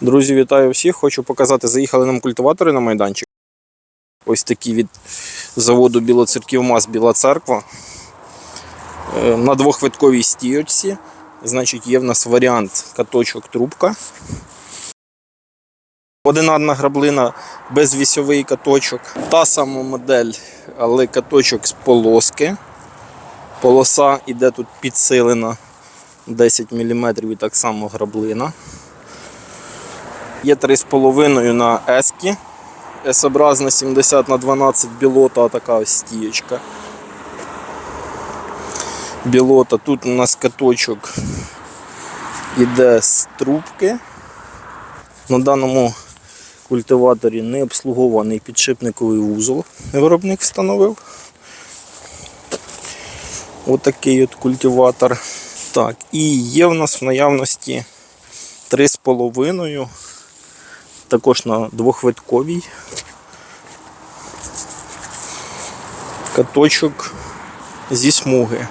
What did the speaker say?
Друзі, вітаю всіх! Хочу показати, заїхали нам культиватори на майданчик. Ось такі від заводу Білоцерків МАЗ Біла Церква. Е, На двохвитковій стійочці. Значить, є в нас варіант каточок трубка. Одинарна граблина безвісьовий каточок. Та сама модель, але каточок з полоски. Полоса іде тут підсилена 10 мм і так само граблина. Є 3,5 на ески. S-образна 70 на 12 білота, така ось стієчка. Білота. Тут у нас каточок іде з трубки. На даному культиваторі не обслугований підшипниковий вузол. Виробник встановив. Отакий от культиватор. Так, і є в нас в наявності 3,5 також на двохвитковій. Каточок зі смуги.